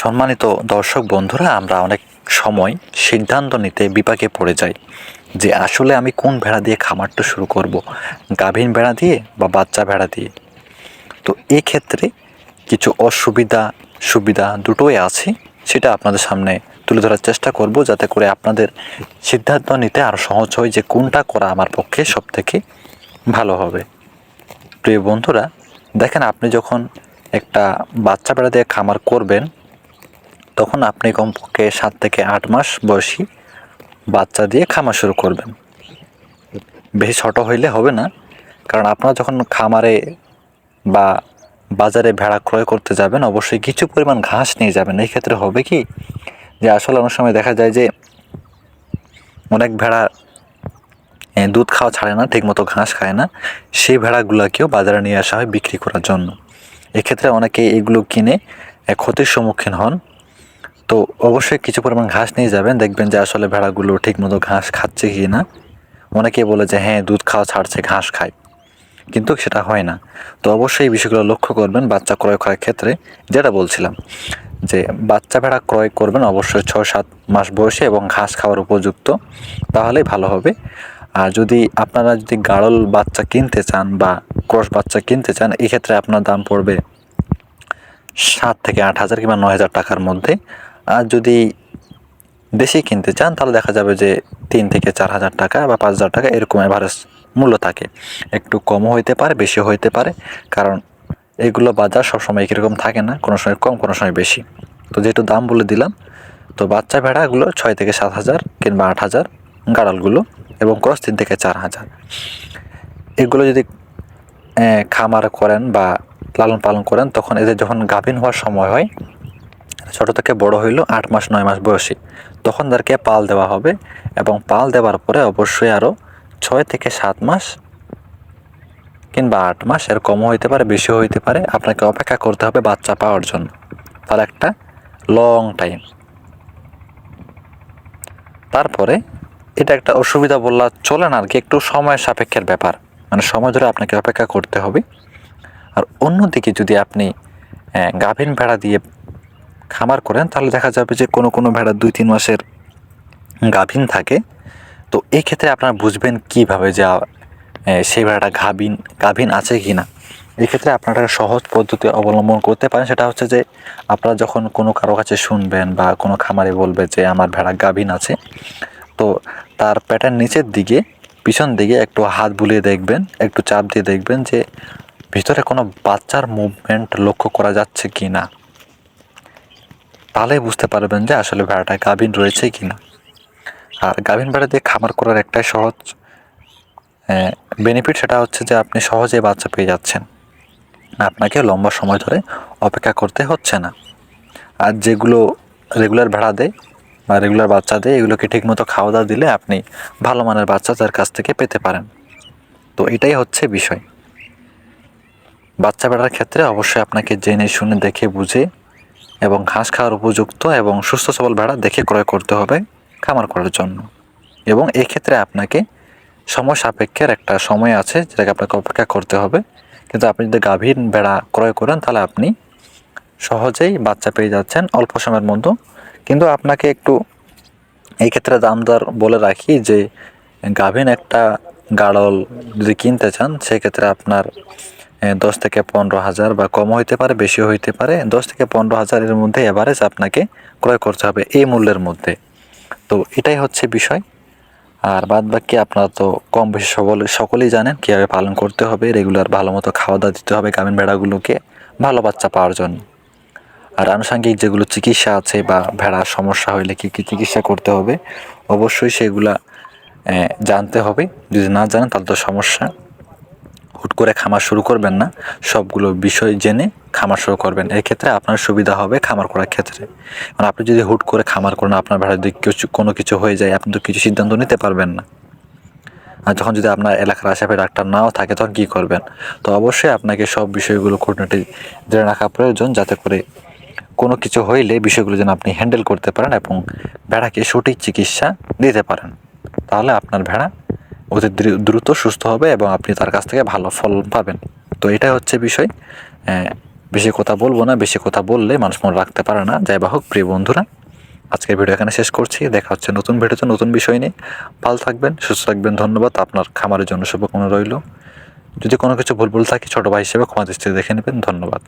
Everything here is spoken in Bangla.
সম্মানিত দর্শক বন্ধুরা, আমরা অনেক সময় সিদ্ধান্ত নিতে বিপাকে পড়ে যাই যে আসলে আমি কোন ভেড়া দিয়ে খামারটা শুরু করব গাভীন ভেড়া দিয়ে বা বাচ্চা ভেড়া দিয়ে। তো এই ক্ষেত্রে কিছু অসুবিধা, সুবিধা দুটোই আছে, সেটা আপনাদের সামনে তুলে ধরার চেষ্টা করব যাতে করে আপনাদের সিদ্ধান্ত নিতে আরও সহজ হয় যে কোনটা করা আমার পক্ষে সবথেকে ভালো হবে। প্রিয় বন্ধুরা, দেখেন আপনি যখন একটা বাচ্চা ভেড়া দিয়ে খামার করবেন তখন আপনি কমপক্ষে সাত থেকে আট মাস বয়সী বাচ্চা দিয়ে খামার শুরু করবেন। বেশি ছোট হইলে হবে না, কারণ আপনারা যখন খামারে বা বাজারে ভেড়া ক্রয় করতে যাবেন, অবশ্যই কিছু পরিমাণ ঘাস নিয়ে যাবেন। এই ক্ষেত্রে হবে কি যে আসলে অনেক সময় দেখা যায় যে অনেক ভেড়া দুধ খাওয়া ছাড়ে না, ঠিকমতো ঘাস খায় না। সেই ভেড়াগুলোকেও বাজারে নিয়ে আসা হয় বিক্রি করার জন্য। এক্ষেত্রে অনেকে এগুলো কিনে ক্ষতির সম্মুখীন হন। তো অবশ্যই কিছু পরিমাণ ঘাস নিয়ে যাবেন, দেখবেন যে আসলে ভেড়াগুলো ঠিকমতো ঘাস খাচ্ছে কি না। অনেকে বলে যে হ্যাঁ দুধ খাওয়া ছাড়ছে, ঘাস খায় কিন্তু সেটা হয় না। তো অবশ্যই এই বিষয়গুলো লক্ষ্য করবেন বাচ্চা ক্রয় করার ক্ষেত্রে। যেটা বলছিলাম যে, বাচ্চা ভেড়া ক্রয় করবেন অবশ্যই ছয় সাত মাস বয়সে এবং ঘাস খাওয়ার উপযুক্ত, তাহলেই ভালো হবে। আর যদি আপনারা যদি গাড়ল বাচ্চা কিনতে চান বা ক্রস বাচ্চা কিনতে চান, এক্ষেত্রে আপনার দাম পড়বে সাত থেকে আট হাজার কিংবা নয় হাজার টাকার মধ্যে। আর যদি দেশি কিনতে চান, তাহলে দেখা যাবে যে তিন থেকে চার হাজার টাকা বা পাঁচ হাজার টাকা এরকম অ্যাভারেজ মূল্য থাকে। একটু কমও হইতে পারে বেশি হইতে পারে, কারণ এগুলো বাজার সবসময় একই রকম থাকে না, কোনো সময় কম, কোনো সময় বেশি। তো যেহেতু দাম বলে দিলাম, তো বাচ্চা ভেড়াগুলো ছয় থেকে সাত হাজার কিংবা আট হাজার, গাড়ালগুলো এবং ক্রস তিন থেকে চার হাজার। এগুলো যদি খামার করেন বা লালন পালন করেন, তখন এদের যখন গাভীন হওয়ার সময় হয় ছোট থেকে বড় হইল আট মাস, নয় মাস বয়সী। তখন তাদেরকে পাল দেওয়া হবে এবং পাল দেওয়ার পরে অবশ্যই আরও ছয় থেকে সাত মাস কিংবা আট মাস, এর কমও হইতে পারে, বেশিও হইতে পারে, আপনাকে অপেক্ষা করতে হবে বাচ্চা পাওয়ার জন্য। তার একটা লং টাইম তারপরে এটা একটা অসুবিধা বললা চলে না আর কি, একটু সময় সাপেক্ষের ব্যাপার। মানে সময় ধরে আপনাকে অপেক্ষা করতে হবে। আর অন্যদিকে যদি আপনি গাভীন ভেড়া দিয়ে খামার করেন, তাহলে দেখা যাবে যে কোনো কোনো ভেড়া দুই তিন মাসের গাভীন থাকে। তো এই ক্ষেত্রে আপনারা বুঝবেন কীভাবে যে সেই ভেড়াটা গাভীন গাভীন আছে কি না এক্ষেত্রে আপনারা সহজ পদ্ধতি অবলম্বন করতে পারেন, সেটা হচ্ছে যে, আপনারা যখন কোনো কারও কাছে শুনবেন বা কোনো খামারে বলবে যে, আমার ভেড়া গাভীন আছে, তো তার প্যাটার্ন নিচের দিকে, পিছন দিকে একটু হাত বুলিয়ে দেখবেন, একটু চাপ দিয়ে দেখবেন যে, ভিতরে কোনো বাচ্চার মুভমেন্ট লক্ষ্য করা যাচ্ছে কি না তাহলে বুঝতে পারবেন যে আসলে ভেড়াটা গাভীন রয়েছে কি না আর গাভীন ভেড়া দিয়ে খামার করার একটাই সহজ বেনিফিট সেটা হচ্ছে যে আপনি সহজে বাচ্চা পেয়ে যাচ্ছেন। আপনাকে লম্বা সময় ধরে অপেক্ষা করতে হচ্ছে না। আর যেগুলো রেগুলার ভেড়া দেয় বা রেগুলার বাচ্চা দেয়, এগুলোকে ঠিকমতো খাওয়া দাওয়া দিলে আপনি ভালো মানের বাচ্চা তার কাছ থেকে পেতে পারেন। তো এটাই হচ্ছে বিষয়। বাচ্চা বেড়ার ক্ষেত্রে অবশ্যই আপনাকে জেনে শুনে দেখে বুঝে এবং ঘাস খাওয়ার উপযুক্ত এবং সুস্থ সবল ভেড়া দেখে ক্রয় করতে হবে খামার করার জন্য। এবং এক্ষেত্রে আপনাকে সময় সাপেক্ষের একটা সময় আছে যেটাকে আপনাকে অপেক্ষা করতে হবে। কিন্তু আপনি যদি গাভীর ভেড়া ক্রয় করেন, তাহলে আপনি সহজেই বাচ্চা পেয়ে যাচ্ছেন অল্প সময়ের মধ্যে। কিন্তু আপনাকে একটু এই ক্ষেত্রে দাম দর বলে রাখি যে গাভীন একটা গাড়ল যদি কিনতে চান, সেক্ষেত্রে আপনার দশ থেকে পনেরো হাজার বা কম হইতে পারে বেশি হইতে পারে। দশ থেকে পনেরো হাজারের মধ্যে এভারেজ আপনাকে ক্রয় করতে হবে এই মূল্যের মধ্যে। তো এটাই হচ্ছে বিষয়। আর বাদ বাকি আপনারা তো কম বেশি সকলে, সকলেই জানেন কীভাবে পালন করতে হবে রেগুলার ভালো মতো খাওয়া দাওয়া দিতে হবে গ্রামীণ ভেড়াগুলোকে, ভালো বাচ্চা পাওয়ার জন্য। আর আনুষঙ্গিক যেগুলো চিকিৎসা আছে বা ভেড়ার সমস্যা হইলে কী কী চিকিৎসা করতে হবে, অবশ্যই সেগুলা জানতে হবে। যদি না জানেন তাহলে তো সমস্যা। হুট করে খামার শুরু করবেন না, সবগুলো বিষয় জেনে খামার শুরু করবেন। এক্ষেত্রে আপনার সুবিধা হবে খামার করার ক্ষেত্রে। মানে আপনি যদি হুট করে খামার করেন, আপনার ভেড়া যদি কিছু, কোনো কিছু হয়ে যায়, আপনি তো কিছু সিদ্ধান্ত নিতে পারবেন না। আর যখন যদি আপনার এলাকার আশেপাশে ডাক্তার নাও থাকে, তখন কী করবেন? তো অবশ্যই আপনাকে সব বিষয়গুলো খুঁটিনাটি জেনে রাখা প্রয়োজন, যাতে করে কোনো কিছু হইলে বিষয়গুলো যেন আপনি হ্যান্ডেল করতে পারেন এবং ভেড়াকে সঠিক চিকিৎসা দিতে পারেন। তাহলে আপনার ভেড়া অতি দ্রু- দ্রুত সুস্থ হবে এবং আপনি তার কাছ থেকে ভালো ফল পাবেন। তো এটাই হচ্ছে বিষয়। বেশি কথা বলব না, বেশি কথা বললে মানুষ মনে রাখতে পারে না। যাই বা হোক, প্রিয় বন্ধুরা, আজকের ভিডিও এখানে শেষ করছি। দেখা হচ্ছে নতুন ভিডিওতে নতুন বিষয় নিয়ে। ভালো থাকবেন, সুস্থ থাকবেন, ধন্যবাদ। আপনার খামারের জন্য শুভকামনা রইল। যদি কোনো কিছু ভুল ভুল থাকে, ছোটো ভাই হিসেবে ক্ষমা দৃষ্টিতে দেখে নেবেন। ধন্যবাদ।